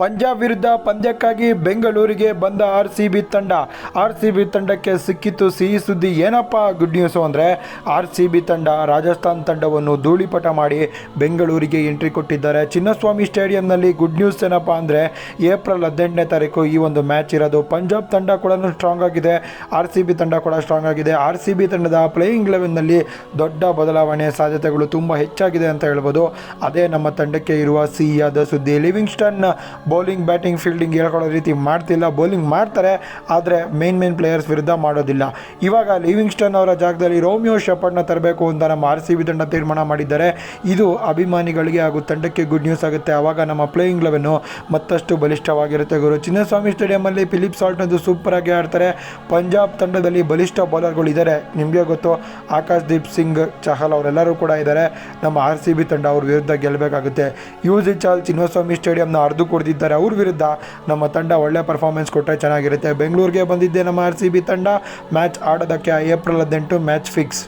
ಪಂಜಾಬ್ ವಿರುದ್ಧ ಪಂದ್ಯಕ್ಕಾಗಿ ಬೆಂಗಳೂರಿಗೆ ಬಂದ ಆರ್ ಸಿ ಬಿ ತಂಡ. ಆರ್ ಸಿ ಬಿ ತಂಡಕ್ಕೆ ಸಿಕ್ಕಿತ್ತು ಸಿಹಿ ಸುದ್ದಿ. ಏನಪ್ಪ ಗುಡ್ ನ್ಯೂಸು ಅಂದರೆ ಆರ್ ಸಿ ಬಿ ತಂಡ ರಾಜಸ್ಥಾನ್ ತಂಡವನ್ನು ಧೂಳಿಪಟ ಮಾಡಿ ಬೆಂಗಳೂರಿಗೆ ಎಂಟ್ರಿ ಕೊಟ್ಟಿದ್ದಾರೆ. ಚಿನ್ನಸ್ವಾಮಿ ಸ್ಟೇಡಿಯಂನಲ್ಲಿ ಗುಡ್ ನ್ಯೂಸ್ ಏನಪ್ಪ ಅಂದರೆ ಏಪ್ರಿಲ್ ಹದಿನೆಂಟನೇ ತಾರೀಕು ಈ ಒಂದು ಮ್ಯಾಚ್ ಇರೋದು. ಪಂಜಾಬ್ ತಂಡ ಕೂಡ ಸ್ಟ್ರಾಂಗ್ ಆಗಿದೆ. ಆರ್ ಸಿ ಬಿ ತಂಡ ಕೂಡ ಸ್ಟ್ರಾಂಗ್ ಆಗಿದೆ. ಆರ್ ಸಿ ಬಿ ತಂಡದ ಪ್ಲೇಯಿಂಗ್ ಲೆವೆನ್ನಲ್ಲಿ ದೊಡ್ಡ ಬದಲಾವಣೆ ಸಾಧ್ಯತೆಗಳು ತುಂಬ ಹೆಚ್ಚಾಗಿದೆ ಅಂತ ಹೇಳ್ಬೋದು. ಅದೇ ನಮ್ಮ ತಂಡಕ್ಕೆ ಇರುವ ಸಿಹಿಯಾದ ಸುದ್ದಿ. ಲಿವಿಂಗ್ಸ್ಟನ್ ಬೌಲಿಂಗ್, ಬ್ಯಾಟಿಂಗ್, ಫೀಲ್ಡಿಂಗ್ ಹೇಳ್ಕೊಳ್ಳೋ ರೀತಿ ಮಾಡ್ತಿಲ್ಲ. ಬೌಲಿಂಗ್ ಮಾಡ್ತಾರೆ, ಆದರೆ ಮೇನ್ ಮೇನ್ ಪ್ಲೇಯರ್ಸ್ ವಿರುದ್ಧ ಮಾಡೋದಿಲ್ಲ. ಇವಾಗ ಲಿವಿಂಗ್ಸ್ಟನ್ ಅವರ ಜಾಗದಲ್ಲಿ ರೋಮಿಯೋ ಶೆಪರ್ಡ್ನ ತರಬೇಕು ಅಂತ ನಮ್ಮ ಆರ್ ಸಿ ಬಿ ತಂಡ ತೀರ್ಮಾನ ಮಾಡಿದ್ದಾರೆ. ಇದು ಅಭಿಮಾನಿಗಳಿಗೆ ಹಾಗೂ ತಂಡಕ್ಕೆ ಗುಡ್ ನ್ಯೂಸ್ ಆಗುತ್ತೆ. ಆವಾಗ ನಮ್ಮ ಪ್ಲೇಯಿಂಗ್ ಲೆವೆನ್ನು ಮತ್ತಷ್ಟು ಬಲಿಷ್ಠವಾಗಿರುತ್ತೆ ಗುರು. ಚಿನ್ನಸ್ವಾಮಿ ಸ್ಟೇಡಿಯಮಲ್ಲಿ ಫಿಲಿಪ್ ಸಾಲ್ಟ್ನದು ಸೂಪರ್ ಆಗಿ ಆಡ್ತಾರೆ. ಪಂಜಾಬ್ ತಂಡದಲ್ಲಿ ಬಲಿಷ್ಠ ಬೌಲರ್ಗಳು ಇದ್ದಾರೆ. ನಿಮಗೆ ಗೊತ್ತು ಆಕಾಶ್ ದೀಪ್ ಸಿಂಗ್, ಚಹಲ್ ಅವರೆಲ್ಲರೂ ಕೂಡ ಇದ್ದಾರೆ. ನಮ್ಮ ಆರ್ ಸಿ ಬಿ ತಂಡ ಅವ್ರ ವಿರುದ್ಧ ಗೆಲ್ಲಬೇಕಾಗುತ್ತೆ ಯೂಸ್ ಚಾಲ್ ಚಿನ್ನಸ್ವಾಮಿ ಸ್ಟೇಡಿಯಂನ ಅರ್ದು ಕುಡಿದಿದ್ದಾರೆ ಅವ್ರ ವಿರುದ್ಧ ನಮ್ಮ ತಂಡ ಒಳ್ಳೆ ಪರ್ಫಾರ್ಮೆನ್ಸ್ ಕೊಟ್ಟರೆ ಚೆನ್ನಾಗಿರುತ್ತೆ. ಬೆಂಗಳೂರಿಗೆ ಬಂದಿದ್ದೆ ನಮ್ಮ ಆರ್ ಸಿ ಬಿ ತಂಡ. ಮ್ಯಾಚ್ ಆಡೋದಕ್ಕೆ ಏಪ್ರಿಲ್ ಹದಿನೆಂಟು ಮ್ಯಾಚ್ ಫಿಕ್ಸ್